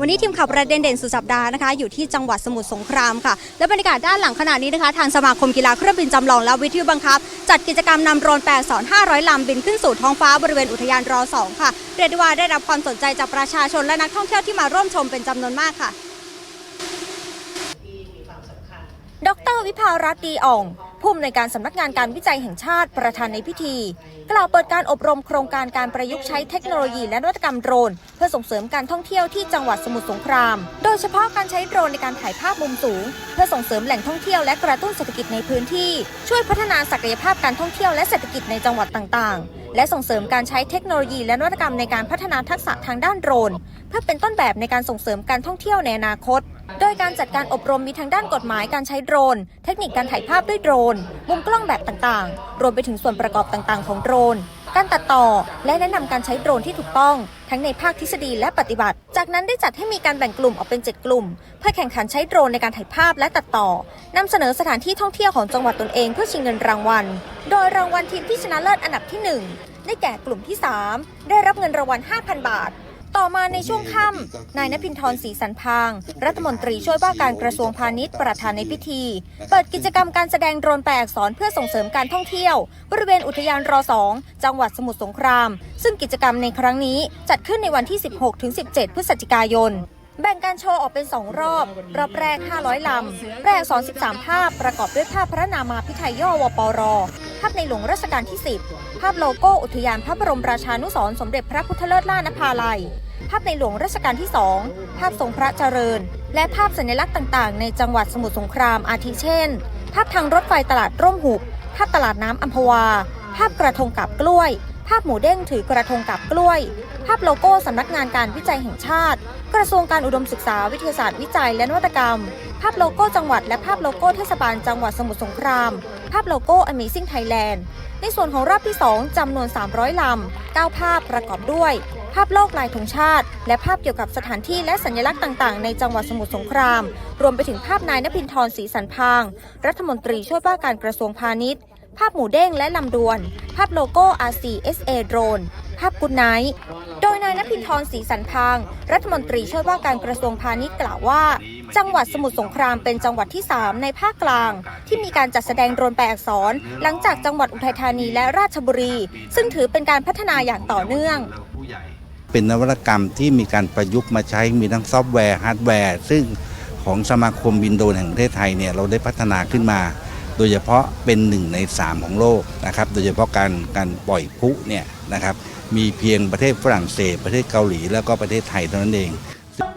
วันนี้ทีมข่าวประเด็นเด่นสุดสัปดาห์นะคะ อยู่ที่จังหวัดสมุทรสงครามค่ะ และบรรยากาศด้านหลังขณะนี้นะคะ ทางสมาคมกีฬาเครื่องบินจำลองและวิทยุบังคับ จัดกิจกรรมนำโดรนแปลสอน 500 ลำบินขึ้นสู่ท้องฟ้าบริเวณอุทยานรอ 2 ค่ะเรียกได้ว่าได้รับความสนใจจากประชาชนและนักท่องเที่ยวที่มาร่วมชมเป็นจำนวนมากค่ะ ดรวิภารัตน์ดีอ่อง ผู้อำนวยการสำนักงานการวิจัยแห่งชาติประธานในพิธี กล่าวเปิดการอบรมโครงการการประยุกต์ใช้เทคโนโลยีและนวัตกรรมโดรน เพื่อส่งเสริมการท่องเที่ยวที่จังหวัดสมุทรสงคราม โดยเฉพาะการใช้โดรนในการถ่ายภาพมุมสูง เพื่อส่งเสริมแหล่งท่องเที่ยวและกระตุ้นเศรษฐกิจในพื้นที่ ช่วยพัฒนาศักยภาพการท่องเที่ยวและเศรษฐกิจในจังหวัดต่างๆ และส่งเสริมการใช้เทคโนโลยีและนวัตกรรมในการพัฒนาทักษะทางด้านโดรน เพื่อเป็นต้นแบบในการส่งเสริมการท่องเที่ยวในอนาคต โดยการจัดการอบรมมีทั้งด้านกฎหมายการใช้โดรน เทคนิคการถ่ายภาพด้วยโดรน มุมกล้องแบบต่างๆ รวมไปถึงส่วนประกอบต่างๆ ของโดรน การตัดต่อ และแนะนำการใช้โดรนที่ถูกต้อง ทั้งในภาคทฤษฎีและปฏิบัติ จากนั้นได้จัดให้มีการแบ่งกลุ่มออกเป็น 7 กลุ่ม เพื่อแข่งขันใช้โดรนในการถ่ายภาพและตัดต่อนำเสนอสถานที่ท่องเที่ยวของจังหวัดตนเองเพื่อชิงเงินรางวัล โดยรางวัลทีมที่ชนะเลิศอันดับที่ 1 ได้แก่กลุ่มที่ 3 ได้รับเงินรางวัล 5,000 บาท ต่อมาในช่วงค่ำนายนภินทรศรีสันพาง รัฐมนตรีช่วยว่าการกระทรวงพาณิชย์ประธานในพิธี เปิดกิจกรรมการแสดงโดรนแปลอักษรเพื่อส่งเสริมการท่องเที่ยว บริเวณอุทยานร2จังหวัดสมุทรสงคราม ซึ่งกิจกรรมในครั้งนี้จัดขึ้นในวันที่ 16-17 พฤศจิกายนแบ่งการโชว์ออกเป็น 2 รอบ รอบแรก 500 ลำแปลอักษร13 ภาพ ประกอบด้วยภาพพระนามาพิไทยย่อวปร ภาพในหลวงรัชกาลที่ 10 ภาพโลโก้อุทยานพระบรมราชานุสรณ์สมเด็จพระพุทธเลิศล่านภาลัยาพในหลวงรัชกาลที่ 2 ภาพทรงพระเจริญ และภาพสัญลักษณ์ต่างๆ ในจังหวัดสมุทรสงครามอาทิเช่น ภาพทางรถไฟตลาดร่มหุบ ภาพตลาดน้ำอัมพวา ภาพกระทงกับกล้วย ภาพหมูเด้งถือกระทงกับกล้วย ภาพโลโก้สำนักงานการวิจัยแห่งชาติ กระทรวงการอุดมศึกษาวิทยาศาสตร์วิจัยและนวัตกรรม ภาพโลโก้จังหวัดและภาพโลโก้เทศบาลจังหวัดสมุทรสงคราม ภาพโลโก้ Amazing Thailand ในส่วนของรอบที่ 2จำนวน 300 ลำ 9 ภาพประกอบด้วย ภาพโลกลายธงชาติ และภาพเกี่ยวกับสถานที่และสัญลักษณ์ต่างๆ ในจังหวัดสมุทรสงคราม รวมไปถึงภาพนายนภินทรศรีสันพาง รัฐมนตรีช่วยว่าการกระทรวงพาณิชย์ ภาพหมูเด้งและลำดวน ภาพโลโก้ RCSA Drone ภาพกุดไนท์โดยนายนภินทรศรีสันพาง รัฐมนตรีช่วยว่าการกระทรวงพาณิชย์กล่าวว่า จังหวัดสมุทรสงครามเป็นจังหวัดที่ 3 ในภาคกลาง ที่มีการจัดแสดงโดรนแปลอักษร หลังจากจังหวัดอุทัยธานีและราชบุรี ซึ่งถือเป็นการพัฒนาอย่างต่อเนื่องเป็นนวัตกรรมที่มีการประยุกต์มาใช้มีทั้งซอฟต์แวร์ฮาร์ดแวร์ ซึ่งของสมาคมบินโดรนแห่งประเทศไทยเนี่ยเราได้พัฒนาขึ้นมา โดยเฉพาะเป็นหนึ่งใน 3 ของโลกนะครับ โดยเฉพาะการการปล่อยพลุเนี่ยนะครับ มีเพียงประเทศฝรั่งเศส ประเทศเกาหลี แล้วก็ประเทศไทยเท่านั้นเอง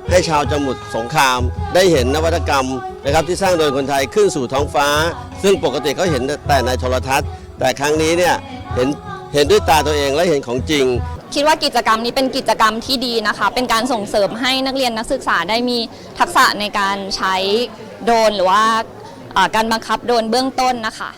ให้ชาวจังหวัดสงครามได้เห็นนวัตกรรมนะครับที่สร้างโดยคนไทยขึ้นสู่ท้องฟ้า ซึ่งปกติเขาเห็นแต่ในโทรทัศน์ แต่ครั้งนี้เนี่ยเห็นเห็นด้วยตาตัวเองและเห็นของจริงคิดว่ากิจกรรมนี้เป็นกิจกรรมที่ดีนะคะ เป็นการส่งเสริมให้นักเรียนนักศึกษาได้มีทักษะในการใช้โดรนหรือว่าเอ่อ การบังคับโดนเบื้องต้นนะคะ